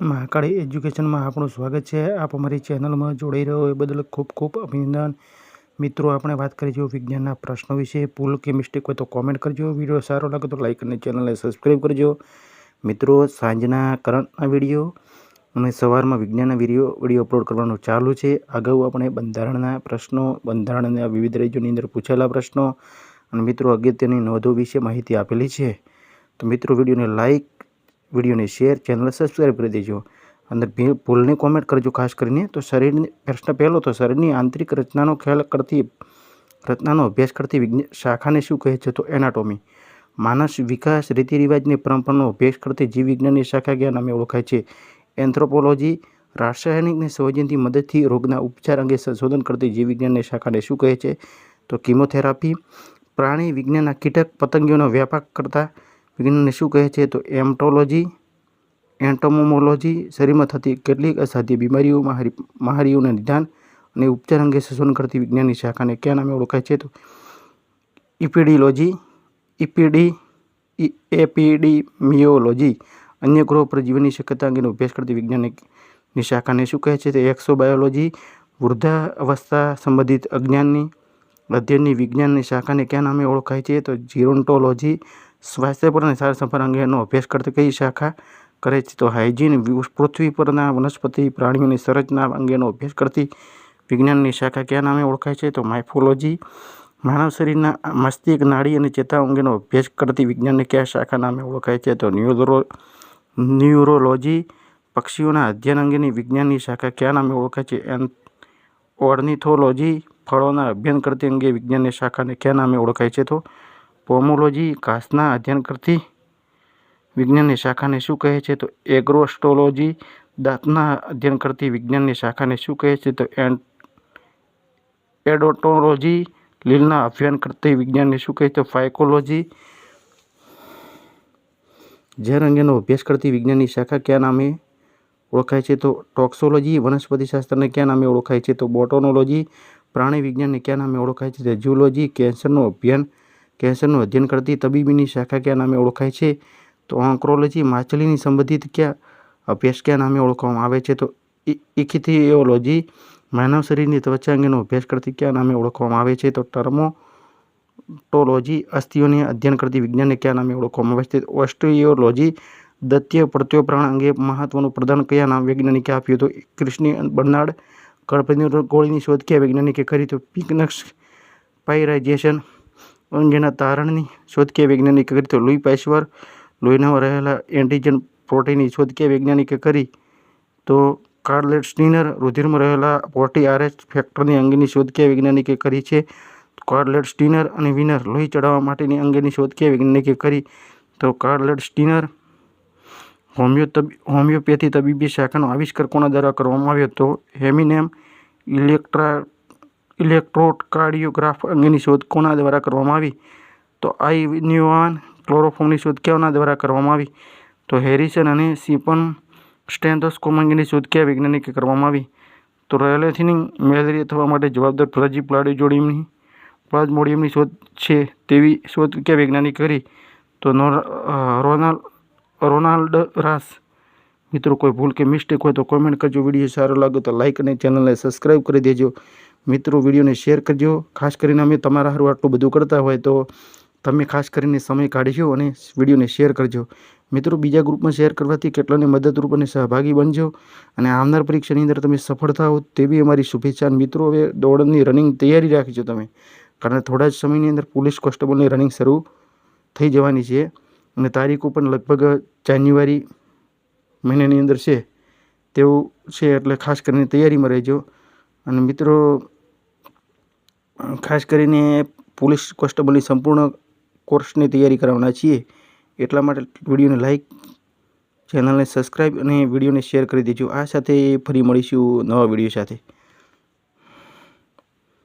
મહાકાળી એજ્યુકેશનમાં આપણું સ્વાગત છે. આપ અમારી ચેનલમાં જોડાઈ રહ્યો એ બદલ ખૂબ ખૂબ અભિનંદન. મિત્રો, આપણે વાત કરીશું વિજ્ઞાનના પ્રશ્નો વિશે ભૂલ કે મિસ્ટેક હોય તો કોમેન્ટ કરજો. વીડિયો સારો લાગે તો લાઇક અને ચેનલને સબસ્ક્રાઈબ કરજો. મિત્રો, સાંજના કરંટના વીડિયો અને સવારમાં વિજ્ઞાનના વીડિયો વીડિયો અપલોડ કરવાનું ચાલુ છે. અગાઉ આપણે બંધારણના પ્રશ્નો, બંધારણના વિવિધ રાજ્યોની અંદર પૂછેલા પ્રશ્નો અને મિત્રો અગત્યની નોંધો વિશે માહિતી આપેલી છે. તો મિત્રો, વિડીયોને લાઈક વિડીયોને શેર ચેનલ સબસ્ક્રાઈબ કરી દેજો. અંદર ભૂલને કોમેન્ટ કરજો ખાસ કરીને. તો શરીરની, પ્રશ્ન પહેલો, તો શરીરની આંતરિક રચનાનો ખ્યાલ કરતી, રચનાનો અભ્યાસ કરતી શાખાને શું કહે છે? તો એનાટોમી માનસ વિકાસ રીતિ રિવાજની પરંપરાનો અભ્યાસ કરતી જીવવિજ્ઞાનની શાખા જ્ઞાન નામે ઓળખાય છે. એન્થ્રોપોલોજી રાસાયણિકની સંયોજનથી મદદથી રોગના ઉપચાર અંગે સંશોધન કરતી જીવવિજ્ઞાનની શાખાને શું કહે છે? તો કિમોથેરાપી પ્રાણી વિજ્ઞાનના કીટક પતંગીઓનો વ્યાપક કરતા વિજ્ઞાનને શું કહે છે? તો એમ્ટોલોજી, એન્ટોમોમોલોજી, શરીરમાં થતી કેટલીક અસાધ્ય બીમારીઓ મહારીઓના નિદાન અને ઉપચાર અંગે સંશોધન કરતી વિજ્ઞાનની શાખાને કયા નામે ઓળખાય છે? તો ઇપીડીલોજી, ઇપીડી એપીડીમિયોલોજી, અન્ય ગ્રહો પર જીવનની શક્યતા અંગેનો અભ્યાસ કરતી વિજ્ઞાનની શાખાને શું કહે છે? તે એક્સોબાયોલોજી, વૃદ્ધાવસ્થા સંબંધિત અજ્ઞાનની અધ્યયનની વિજ્ઞાનની શાખાને કયા નામે ઓળખાય છે? તો જીરોન્ટોલોજી સ્વાસ્થ્ય પર અને સાર સંભાળ અંગેનો અભ્યાસ કરતી કઈ શાખા કરે છે? તો હાઇજીન પૃથ્વી પરના વનસ્પતિ, પ્રાણીઓની સંરચના અંગેનો અભ્યાસ કરતી વિજ્ઞાનની શાખા કયા નામે ઓળખાય છે? તો માઇફોલોજી, માનવ શરીરના મસ્તિષ્ક, નાડી અને ચેતા અંગેનો અભ્યાસ કરતી વિજ્ઞાનની કયા શાખા નામે ઓળખાય છે? તો ન્યુરો ન્યુરોલોજી, પક્ષીઓના અધ્યયન અંગેની વિજ્ઞાનની શાખા કયા નામે ઓળખાય છે? એન, ઓર્નિથોલોજી, ફળોના અભ્યયન કરતી અંગે વિજ્ઞાનની શાખાને કયા નામે ઓળખાય છે? તો પોમોલોજી ઘાસના અધ્યયન કરતી વિજ્ઞાનની શાખાને શું કહે છે? તો એગ્રોસ્ટોલોજી દાંતના અધ્યયન કરતી વિજ્ઞાનની શાખાને શું કહે છે? તો એડોટોલોજી લીલના અભ્યયન કરતી વિજ્ઞાનને શું કહે છે? તો ફાયકોલોજી. ઝેર અંગેનો અભ્યાસ કરતી વિજ્ઞાનની શાખા કયા નામે ઓળખાય છે? તો ટોક્સોલોજી વનસ્પતિશાસ્ત્રને કયા નામે ઓળખાય છે? તો બોટોનોલોજી પ્રાણી વિજ્ઞાનને કયા નામે ઓળખાય છે? તો ઝૂલોજી કેન્સરનું અભ્યાન કેન્સરનું અધ્યયન કરતી તબીબીની શાખા કયા નામે ઓળખાય છે? તો ઓન્ક્રોલોજી માછલીની સંબંધિત ક્યાં અભ્યાસ કયા નામે ઓળખવામાં આવે છે? તો ઇકિથિયોલોજી માનવ શરીરની ત્વચા અંગેનો અભ્યાસ કરતી કયા નામે ઓળખવામાં આવે છે? તો ટર્મો ટોલોજી અસ્થિઓને અધ્યયન કરતી વિજ્ઞાનને કયા નામે ઓળખવામાં આવે છે? ઓસ્ટિયોલોજી દત્ય પ્રત્યોપ્રાણ અંગે મહત્વનું પ્રદાન કયા નામ વૈજ્ઞાનિકે આપ્યું? તો કૃષ્ણ બર્નાર્ડ કળપતિ ગોળીની શોધ કયા વૈજ્ઞાનિકે કરી? તો પિકનક્સ પાયરાઇઝેશન અંગેના તારણની શોધ કયા વૈજ્ઞાનિકે કરી તો લુઈ પાઇશ્વર લોહીનામાં રહેલા એન્ટીજન પ્રોટીનની શોધ કયા વૈજ્ઞાનિકે કરી તો કાર્લેટ સ્ટીનર, રુધિરમાં રહેલા પોર્ટી આરએચ ફેક્ટરની અંગેની શોધ કયા વૈજ્ઞાનિકે કરી છે. કાર્લેટ સ્ટીનર અને વિનર લોહી ચડાવવા માટેની અંગેની શોધ કયા વૈજ્ઞાનિકે કરી તો કાર્લેટ સ્ટીનર હોમિયો હોમિયોપેથી તબીબી શાખાનો આવિષ્કાર કોના દ્વારા કરવામાં આવ્યો? તો હેમિનેમ, ઇલેક્ટ્રા ઇલેક્ટ્રોકાર્ડિયોગ્રાફ અંગેની શોધ કોના દ્વારા કરવામાં આવી? તો આઈ ન્યુઆન ક્લોરોફોર્મની શોધ કોના દ્વારા કરવામાં આવી. તો હેરિસન અને સિપન સ્ટેન્થોસ્કોમ અંગેની શોધ કયા વૈજ્ઞાનિકે કરવામાં આવી? તો રોયલેથિનિંગ મેલેરિયા થવા માટે જવાબદાર પ્રજી પ્લાડિયોડિયમની પ્લાઝમોડિયમની શોધ છે તેવી શોધ કયા વૈજ્ઞાનિક કરી? તો રોનાલ્ડ રોનાલ્ડ રાસ. મિત્રો, કોઈ ભૂલ કે મિસ્ટેક હોય તો કોમેન્ટ કરજો. વીડિયો સારો લાગે તો લાઇક અને ચેનલને સબસ્ક્રાઈબ કરી દેજો. મિત્રો, વિડીયોને શેર કરજો. ખાસ કરીને અમે તમારા હારું આટલું બધું કરતા હોય તો તમે ખાસ કરીને સમય કાઢજો અને વિડીયોને શેર કરજો. મિત્રો, બીજા ગ્રુપમાં શેર કરવાથી કેટલાને મદદરૂપ અને સહભાગી બનજો અને આવનાર પરીક્ષાની અંદર તમે સફળ થાઓ તેવી અમારી શુભેચ્છા. મિત્રો, હવે દોડની રનિંગ તૈયારી રાખજો તમે, કારણ થોડા જ સમયની અંદર પોલીસ કોન્સ્ટેબલની રનિંગ શરૂ થઈ જવાની છે અને તારીખો પણ લગભગ જાન્યુઆરી મહિનાની અંદર છે. તેવું છે એટલે ખાસ કરીને તૈયારીમાં રહેજો. અને મિત્રો ખાસ કરીને પોલીસ કોન્સ્ટેબલની સંપૂર્ણ કોર્સની તૈયારી કરાવવાના છીએ. એટલા માટે વિડીયોને લાઇક ચેનલને સબસ્ક્રાઈબ અને વિડીયોને શેર કરી દેજો. આ સાથે ફરી મળીશું નવા વીડિયો સાથે.